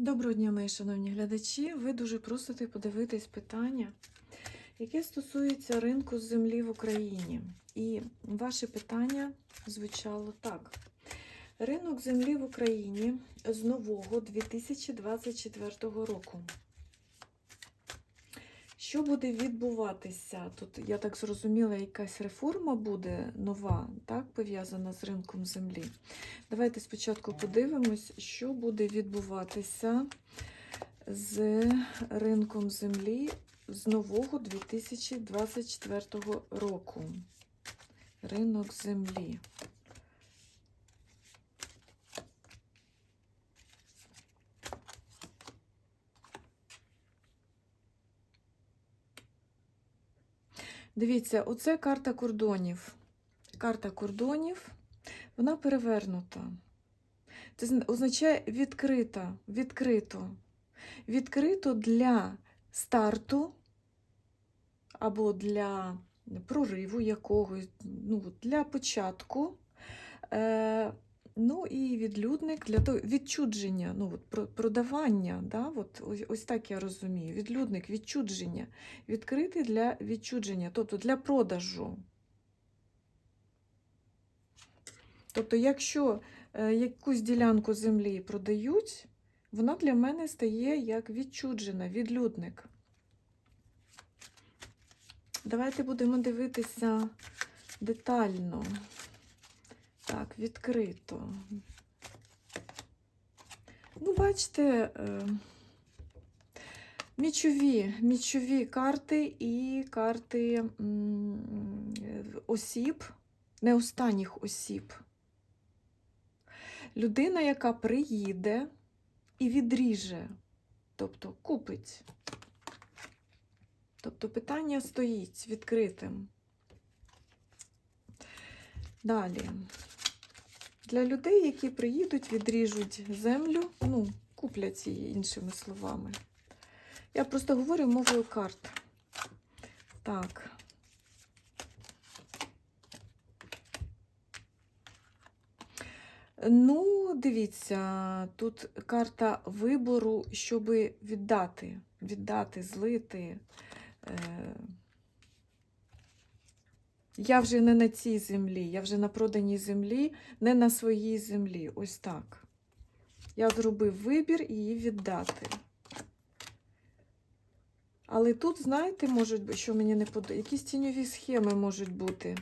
Доброго дня, мої шановні глядачі. Ви дуже просите подивитись питання, яке стосується ринку землі в Україні. І ваше питання звучало так: ринок землі в Україні з нового 2024 року. Що буде відбуватися? Тут, я так зрозуміла, якась реформа буде нова, так, пов'язана з ринком землі. Давайте спочатку подивимось, що буде відбуватися з ринком землі з нового 2024 року. Ринок землі. Дивіться, оце карта кордонів. Карта кордонів, вона перевернута. Це означає відкрита, відкрито. Відкрито для старту або для прориву якогось, ну, для початку. Е, ну і відлюдник для того, відчудження, ну, от, продавання. Да? От, ось, ось так я розумію. Відлюдник, відчудження. Відкритий для відчудження, тобто для продажу. Тобто, якщо е, якусь ділянку землі продають, вона для мене стає як відчуджена, відлюдник. Давайте будемо дивитися детально. Так, відкрито. Ну, бачите, е, мічові, мічові карти і карти осіб, не останніх осіб. Людина, яка приїде і відріже, тобто купить. Тобто питання стоїть відкритим. Далі. Для людей, які приїдуть, відріжуть землю, ну, куплять її іншими словами. Я просто говорю мовою карт. Так. Ну, дивіться, тут карта вибору, щоб віддати, віддати, злити. Е, Я вже не на цій землі, я вже на проданій землі, не на своїй землі. Ось так. Я зробив вибір її віддати. Але тут, знаєте, можуть, що мені не подобається, якісь тіньові схеми можуть бути.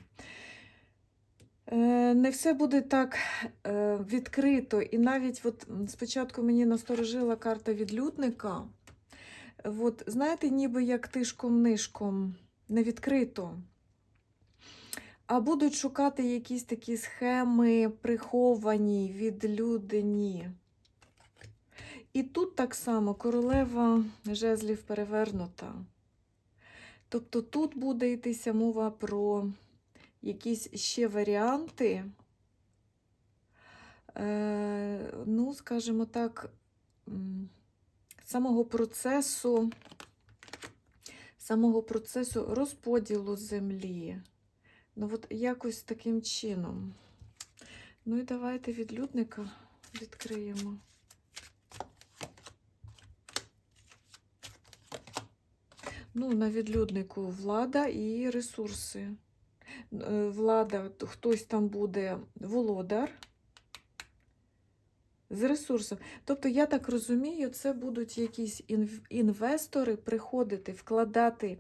Е, Не все буде так е, відкрито. І навіть от спочатку мені насторожила карта відлюдника. От, знаєте, ніби як тишком-нишком, не відкрито. А будуть шукати якісь такі схеми приховані, відлюдені. І тут так само королева жезлів перевернута. Тобто тут буде йтися мова про якісь ще варіанти, е, ну, скажімо так, самого процесу, самого процесу розподілу землі. Ну, от якось таким чином. Ну і давайте відлюдника відкриємо. Ну, на відлюднику влада і ресурси. Е, Влада, хтось там буде володар з ресурсом. Тобто, я так розумію, це будуть якісь інв- інвестори приходити, вкладати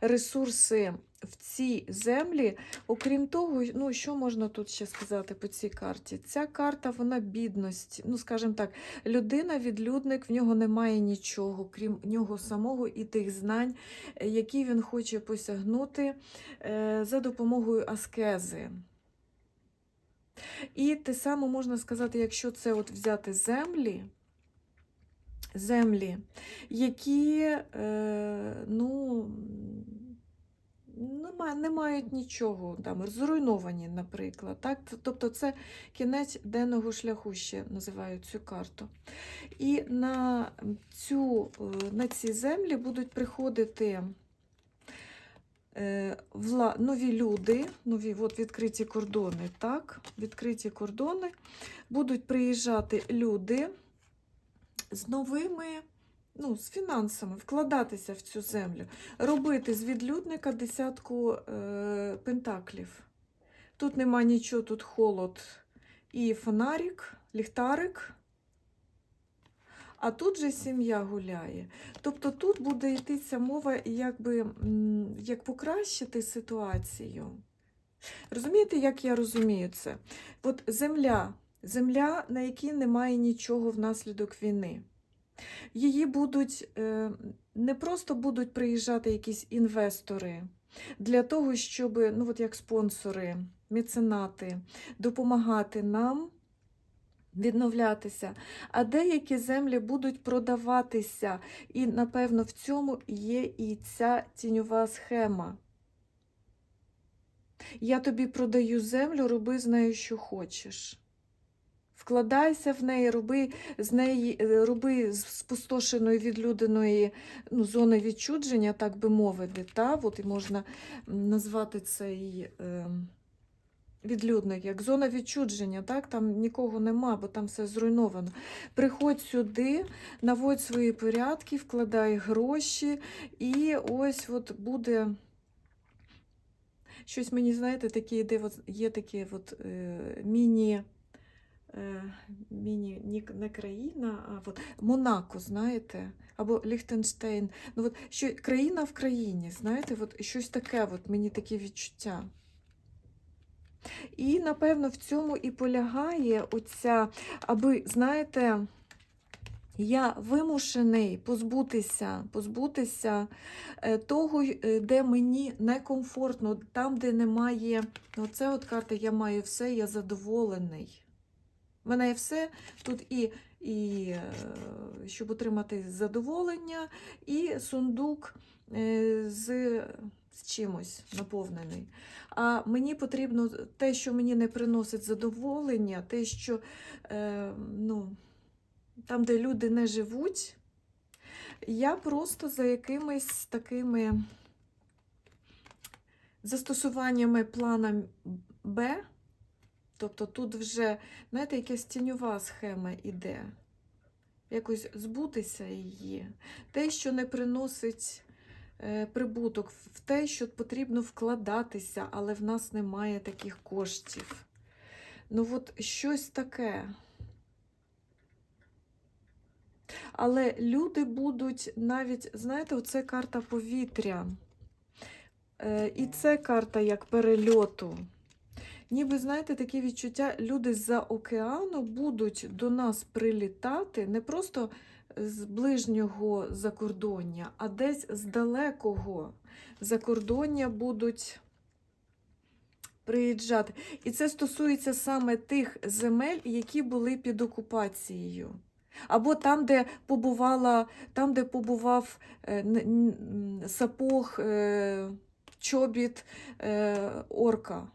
ресурси в ці землі. Окрім того, ну що можна тут ще сказати по цій карті? Ця карта, вона бідності. Ну, скажімо так, людина, відлюдник, в нього немає нічого, крім нього самого і тих знань, які він хоче посягнути е, за допомогою аскези. І те саме можна сказати, якщо це от взяти землі, землі, які е, ну, не, мають нічого, там, зруйновані, наприклад. Так? Тобто це кінець денного шляху ще називають цю карту. І на, цю, е, на ці землі будуть приходити вла... нові люди, нові от відкриті кордони, так? Відкриті кордони. Будуть приїжджати люди, з новими, ну, з фінансами, вкладатися в цю землю, робити з відлюдника десятку е, пентаклів. Тут нема нічого, тут холод і фонарик, ліхтарик. А тут же сім'я гуляє. Тобто тут буде йтися мова, якби, як покращити ситуацію. Розумієте, як я розумію це? От земля, земля, на якій немає нічого внаслідок війни. Її будуть е, не просто будуть приїжджати якісь інвестори для того, щоб, ну от як спонсори, меценати, допомагати нам відновлятися, а деякі землі будуть продаватися. І, напевно, в цьому є і ця тіньова схема. Я тобі продаю землю, роби з нею, що хочеш. Вкладайся в неї, роби з неї, роби з спустошеної відлюденої ну, зони відчудження, так би мовити. Та? От і можна назвати цей е, відлюдник як зона відчудження, так? там нікого нема, бо там все зруйновано. Приходь сюди, наводь свої порядки, вкладай гроші, і ось от буде. Щось мені, знаєте, такі йде, от, є такі от, е, міні, е, міні ні, не країна, а от, Монако, знаєте, або Ліхтенштейн. Ну, от, що, країна в країні, знаєте, от, щось таке, от, мені такі відчуття. І, напевно, в цьому і полягає оця, аби, знаєте, я вимушений позбутися, позбутися е, того, е, де мені некомфортно, там, де немає. Оце от карта Я маю все, я задоволений. У мене є все тут і, і е, щоб отримати задоволення, і сундук з, з чимось наповнений. А мені потрібно те, що мені не приносить задоволення, те, що е, ну, там, де люди не живуть, я просто за якимись такими застосуваннями плана Б, тобто тут вже, знаєте, якась тіньова схема іде. Якось збутися її. Те, що не приносить прибуток, в те, що потрібно вкладатися, але в нас немає таких коштів. Ну, от щось таке. Але люди будуть навіть, знаєте, оце карта повітря. Е, І це карта як перельоту. Ніби, знаєте, таке відчуття, люди з-за океану будуть до нас прилітати не просто з ближнього закордоння, а десь з далекого закордоння будуть приїжджати. І це стосується саме тих земель, які були під окупацією. Або там, де побувала, там, де побував е, сапог, е, чобіт е, орка.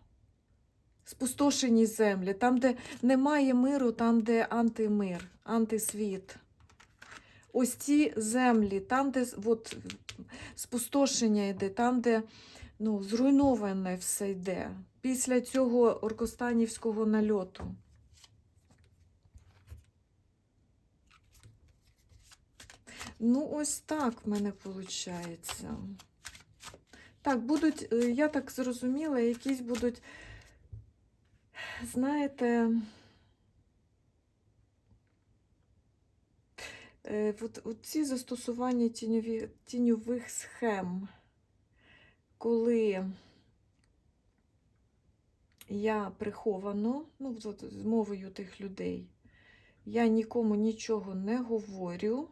Спустошені землі, там, де немає миру, там, де антимир, антисвіт. Ось ці землі, там, де от, спустошення йде, там, де ну, зруйноване все йде. Після цього оркостанівського нальоту. Ну, ось так в мене виходить. Так, будуть, е, я так зрозуміла, якісь будуть, знаєте, е, от, от ці застосування тіньові, тіньових схем, коли я приховано, ну, з мовою тих людей, я нікому нічого не говорю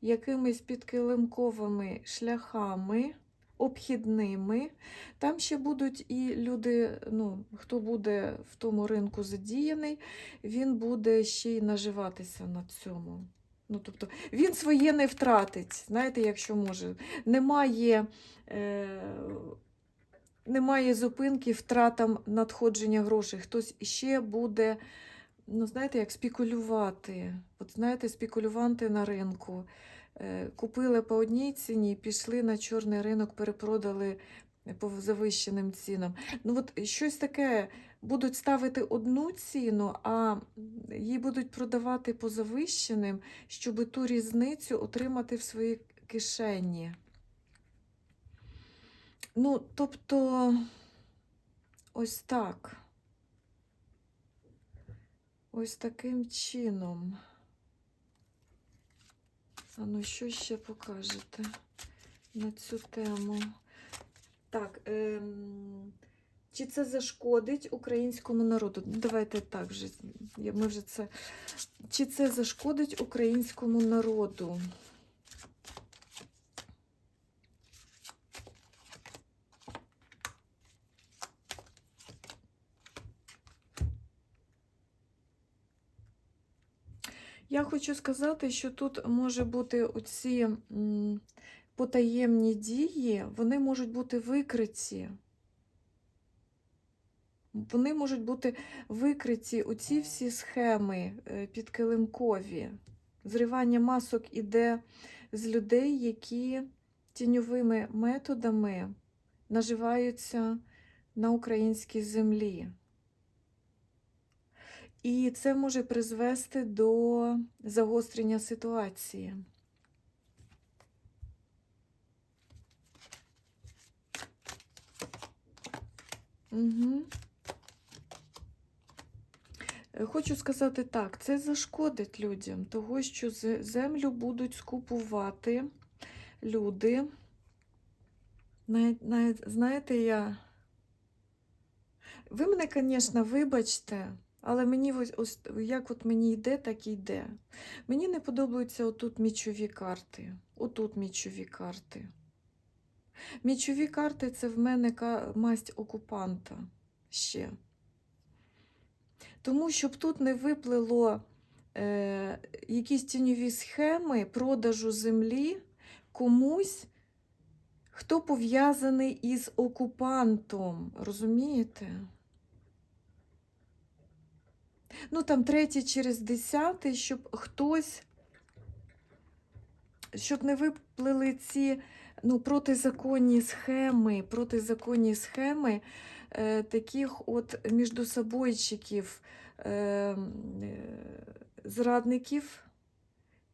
якимись підкилимковими шляхами, обхідними. Там ще будуть і люди, ну, хто буде в тому ринку задіяний, він буде ще й наживатися на цьому. Ну, тобто, він своє не втратить, знаєте, якщо може. Немає, е, немає зупинки втратам надходження грошей. Хтось ще буде, ну, знаєте, як спекулювати. От знаєте, спекулюванти на ринку. Е, Купили по одній ціні, пішли на чорний ринок, перепродали по завищеним цінам. Ну, от щось таке будуть ставити одну ціну, а її будуть продавати по завищеним, щоб ту різницю отримати в своїй кишені. Ну, тобто, ось так. Ось таким чином. А ну, що ще покажете на цю тему? Так, ем, чи це зашкодить українському народу? Ну, Давайте так вже. Ми вже це. Чи це зашкодить українському народу? Я хочу сказати, що тут може бути оці потаємні дії, вони можуть бути викриті. Вони можуть бути викриті оці всі схеми е, підкилимкові. Зривання масок іде з людей, які тіньовими методами наживаються на українській землі. І це може призвести до загострення ситуації. Угу. Хочу сказати так, це зашкодить людям, того, що землю будуть скупувати люди. Знаєте, я. Ви мене, звісно, вибачте, але мені ось як от мені йде, так і йде. Мені не подобаються отут мічові карти. Отут мічові карти. Мічові карти це в мене масть окупанта ще. Тому щоб тут не виплило е, якісь тіньові схеми продажу землі комусь, хто пов'язаний із окупантом. Розумієте? Ну, там третій через десятий, щоб хтось, щоб не виплили ці ну, протизаконні схеми, протизаконні схеми е, таких от міждособойчиків, е, е, зрадників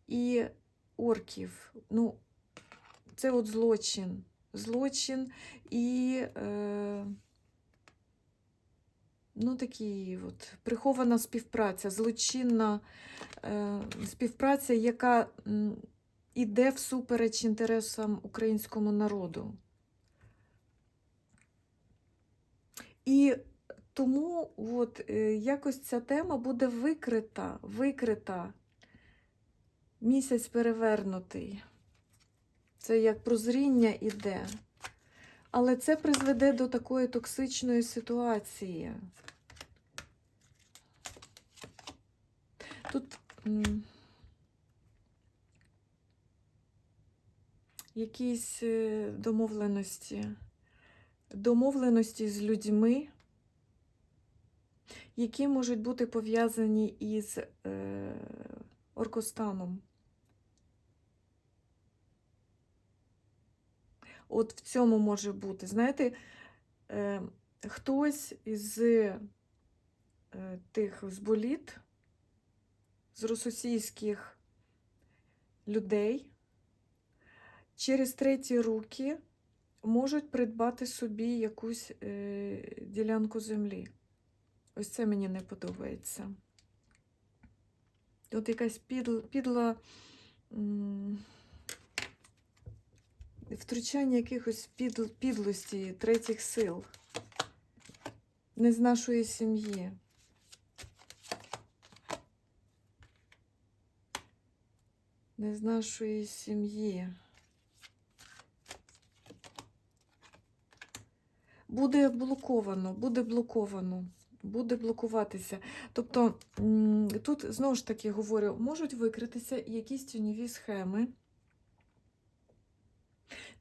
і орків. Ну, це от злочин. Злочин і е, ну, такі от, прихована співпраця, злочинна е, співпраця, яка іде всупереч інтересам українському народу. І тому от, е, якось ця тема буде викрита, викрита. Місяць перевернутий. Це як прозріння іде. Але це призведе до такої токсичної ситуації. Тут якісь е, домовленості, домовленості з людьми, які можуть бути пов'язані із е, Оркостаном. От в цьому може бути. Знаєте, е, хтось із е, тих зболіт, з російських людей через треті руки можуть придбати собі якусь е, ділянку землі. Ось це мені не подобається. От якась підла, підла втручання якихось підл, підлості третіх сил, не з нашої сім'ї. Не з нашої сім'ї. Буде блоковано, буде блоковано, буде блокуватися. Тобто тут знову ж таки говорю, можуть викритися якісь тіньові схеми.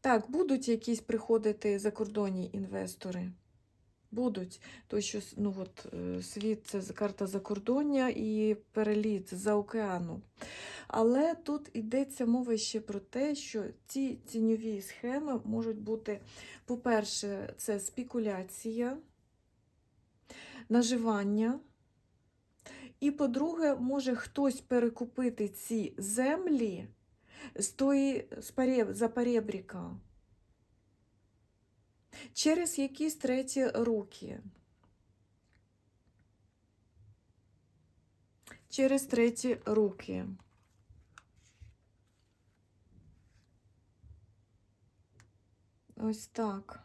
Так, будуть якісь приходити закордонні інвестори. Будуть, тому що ну, от, е, світ це карта закордоння і переліт за океану. Але тут йдеться мова ще про те, що ці тіньові схеми можуть бути, по-перше, це спекуляція наживання. І, по-друге, може хтось перекупити ці землі з тої за перебріка через якісь треті руки. Через треті руки. Ось так.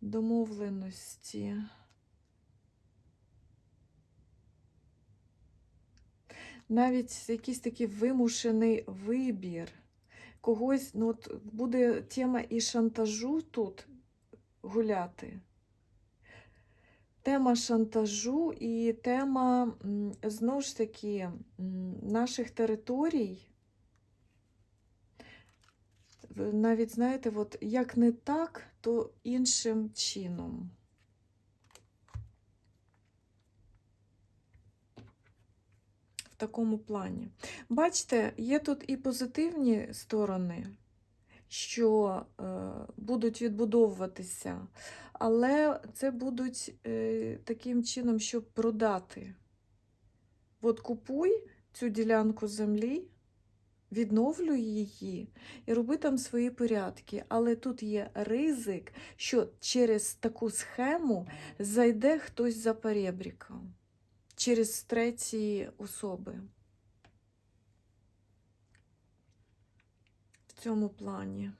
Домовленості. Навіть якийсь такий вимушений вибір. Когось, ну от буде тема і шантажу тут гуляти. Тема шантажу і тема, знову ж таки, наших територій. Навіть, знаєте, от як не так, то іншим чином. Такому плані. Бачите, є тут і позитивні сторони, що е, будуть відбудовуватися, але це будуть е, таким чином, щоб продати. От купуй цю ділянку землі, відновлюй її і роби там свої порядки. Але тут є ризик, що через таку схему зайде хтось за перебріком, через треті особи. В цьому плані.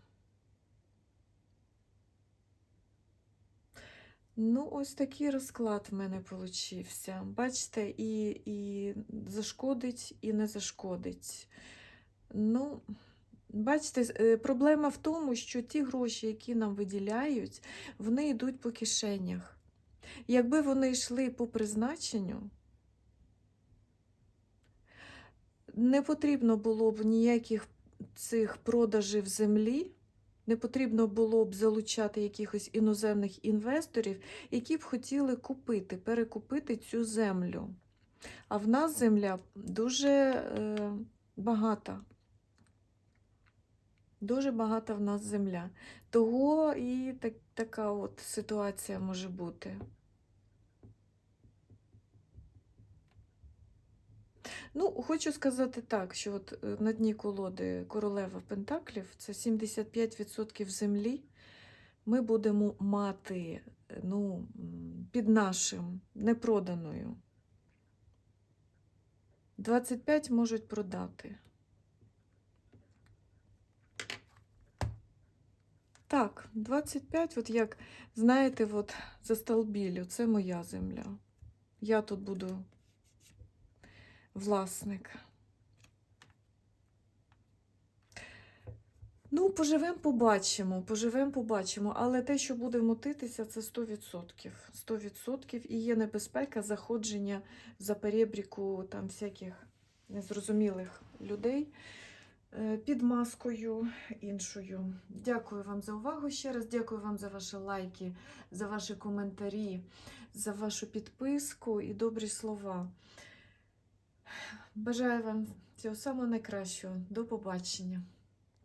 Ну, ось такий розклад в мене получився. Бачите, і, і зашкодить, і не зашкодить. Ну, бачите, е, проблема в тому, що ті гроші, які нам виділяють, вони йдуть по кишенях. Якби вони йшли по призначенню, не потрібно було б ніяких цих продажів землі, не потрібно було б залучати якихось іноземних інвесторів, які б хотіли купити, перекупити цю землю. А в нас земля дуже е, багата. Дуже багата в нас земля. Того і так, така от ситуація може бути. Ну, хочу сказати так, що от е, на дні колоди королева Пентаклів це 75% землі ми будемо мати е, ну, під нашим непроданою. 25 можуть продати. Так, 25, от як, знаєте, от за столбілю, це моя земля. Я тут буду власник. Ну, поживемо, побачимо, поживемо, побачимо. Але те, що буде мутитися, це 100%. 100% і є небезпека заходження за перебріку там всяких незрозумілих людей е, під маскою іншою. Дякую вам за увагу ще раз. Дякую вам за ваші лайки, за ваші коментарі, за вашу підписку і добрі слова. Бажаю вам всього самого найкращого. До побачення.